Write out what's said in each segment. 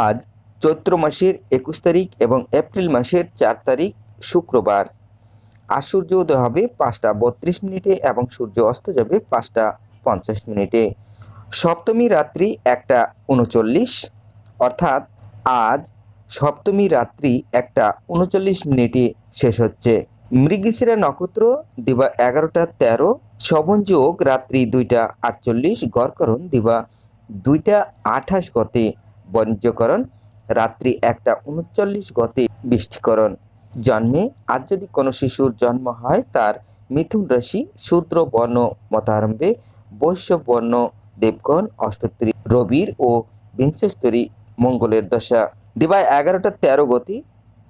আজ চৈত্র মাসের একুশ তারিখ এবং এপ্রিল মাসের চার তারিখ শুক্রবার। আর সূর্য উদয় হবে পাঁচটা বত্রিশ মিনিটে এবং সূর্য অস্ত যাবে পাঁচটা পঞ্চাশ মিনিটে। সপ্তমী রাত্রি একটা উনচল্লিশ। অর্থাৎ আজ সপ্তমী রাত্রি একটা উনচল্লিশ মিনিটে শেষ হচ্ছে। মৃগশিরা নক্ষত্র দিবা এগারোটা তেরো। শবন যোগ রাত্রি দুইটা আটচল্লিশ। গড়করণ দিবা দুইটা আঠাশ গতে। বাণিজ্যকরণ, রাত্রি একটা উনচল্লিশ গতে বৃষ্টিকরণ। জন্মে আজ যদি কোনো শিশুর জন্ম হয়, তার মিথুন রাশি শূদ্র বর্ণ মতারম্ভে বৈশ্য বর্ণ দেবগণ অষ্টোত্তরী রবির ও বিংশস্তরী মঙ্গলের দশা। দিবায় এগারোটা তেরো গতি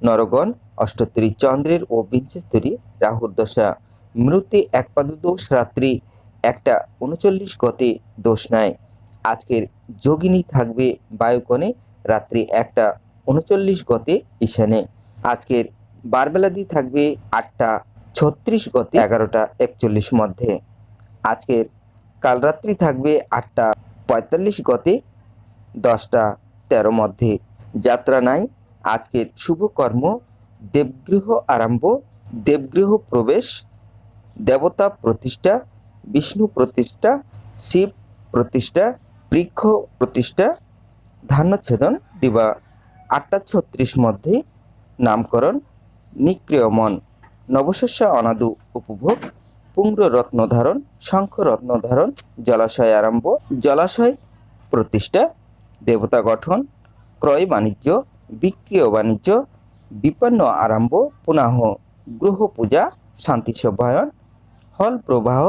নরগণ অষ্টোত্তরী চন্দ্রের ও বিংশস্তরী রাহুর দশা। মৃত্যু একপাদু দোষ রাত্রি, একটা উনচল্লিশ গতে দোষ নেয় আজকের যোগিনী থাকবে বায়ুকোণে রাত্রি একটা উনচল্লিশ গতে ঈশানে। আজকের বারবেলাদি থাকবে আটটা ছত্রিশ গতে এগারোটা একচল্লিশ মধ্যে। আজকের কাল রাত্রি থাকবে আটটা পঁয়তাল্লিশ গতে দশটা তেরো মধ্যে। যাত্রা নাই, আজকের শুভ কর্ম, দেবগৃহ আরম্ভ, দেবগৃহ প্রবেশ, দেবতা প্রতিষ্ঠা, বিষ্ণু প্রতিষ্ঠা, শিব প্রতিষ্ঠা বৃক্ষ প্রতিষ্ঠা ধান্যচ্ছেদন দিবা আটটা ছত্রিশ মধ্যে নামকরণ নিক্রিয়মন নবশস্য অনাদু উপভোগ পুঙ্গ রত্ন ধারণ শঙ্খ রত্ন ধারণ জলাশয় আরম্ভ জলাশয় প্রতিষ্ঠা দেবতা গঠন ক্রয় বাণিজ্য বিক্রিয় বাণিজ্য বিপন্ন আরম্ভ পুনঃ গ্রহ পূজা শান্তি সভায়ন হল প্রবাহ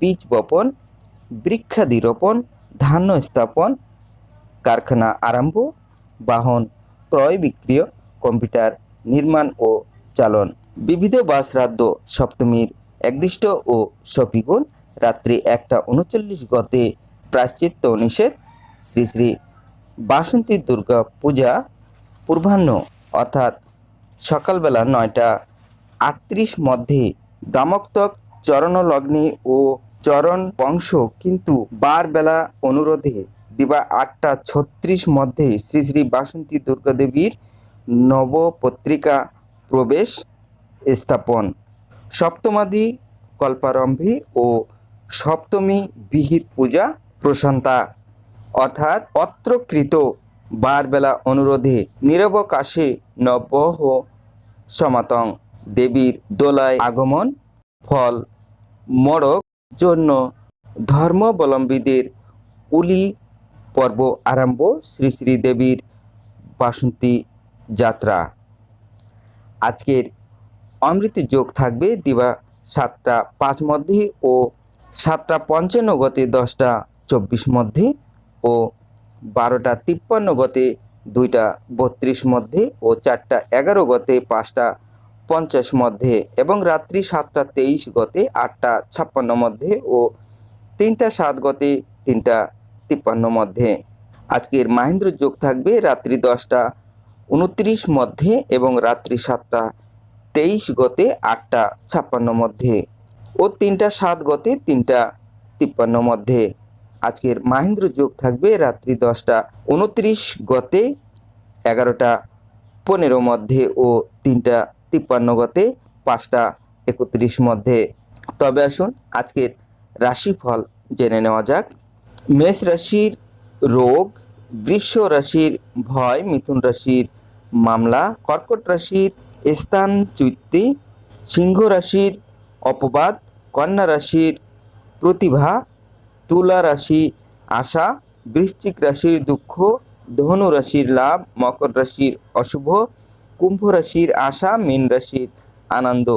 বীজ বপন বৃক্ষাদি রোপণ ধান্য স্থাপন, কারখানা আরম্ভ, বাহন ক্রয় বিক্রিয়, কম্পিউটার নির্মাণ ও চালন। বিবিধ বা শ্রাদ্ধ সপ্তমীর একদিষ্ট ও সপিগুণ রাত্রি একটা উনচল্লিশ গতে প্রাশ্চিত্য নিষেধ, শ্রী শ্রী বাসন্তী দুর্গা পূজা পূর্বাহ্ন, অর্থাৎ সকালবেলা নয়টা আটত্রিশ মধ্যে দামক্তক চরণ লগ্নে ও চরণ বংশ কিন্তু বার বেলা অনুরোধে দিবা আটটা ছত্রিশ মধ্যে শ্রী শ্রী বাসন্তী দুর্গাদেবীর নবপত্রিকা প্রবেশ স্থাপন। সপ্তমাদি কল্পারম্ভে ও সপ্তমী বিহিত পূজা প্রশান্তা। অর্থাৎ অত্রকৃত বারবেলা অনুরোধে নিরবকাশে নবহ সমাতং দেবীর দোলায় আগমন, ফল, মড়ক জন্য ধর্মাবলম্বীদের উলি পর্ব আরম্ভ শ্রী শ্রী দেবীর বাসন্তী যাত্রা। আজকের অমৃত যোগ থাকবে দিবা সাতটা পাঁচ মধ্যে ও সাতটা পঞ্চান্ন গতে দশটা চব্বিশ মধ্যে ও বারোটা তিপ্পান্ন গতে দুইটা বত্রিশ মধ্যে ও চারটা এগারো গতে পাঁচটা পঞ্চাশ মধ্যে এবং রাত্রি সাতটা তেইশ গতে আটটা ছাপ্পান্ন মধ্যে ও তিনটা সাত গতে তিনটা তিপ্পান্ন মধ্যে। আজকের মাহেন্দ্র যোগ থাকবে রাত্রি দশটা উনত্রিশ মধ্যে এবং রাত্রি সাতটা তেইশ গতে আটটা ছাপ্পান্ন মধ্যে ও তিনটা সাত গতে তিনটা তিপ্পান্ন মধ্যে। আজকের মাহেন্দ্র যোগ থাকবে রাত্রি দশটা উনত্রিশ গতে এগারোটা পনেরো মধ্যে ও তিনটা তিপ্পান্ন গতে পাঁচটা একত্রিশ মধ্যে। তবে আসুন আজকের রাশিফল জেনে নেওয়া যাক। মেষ রাশির রোগ, বৃষ রাশির ভয়, মিথুন রাশির মামলা, কর্কট রাশির স্থান চুক্তি, সিংহ রাশির অপবাদ, কন্যা রাশির প্রতিভা, তুলা রাশি আশা, বৃশ্চিক রাশির দুঃখ, ধনু রাশির লাভ, মকর রাশির অশুভ কুম্ভ রাশির আশা মীন রাশির আনন্দ।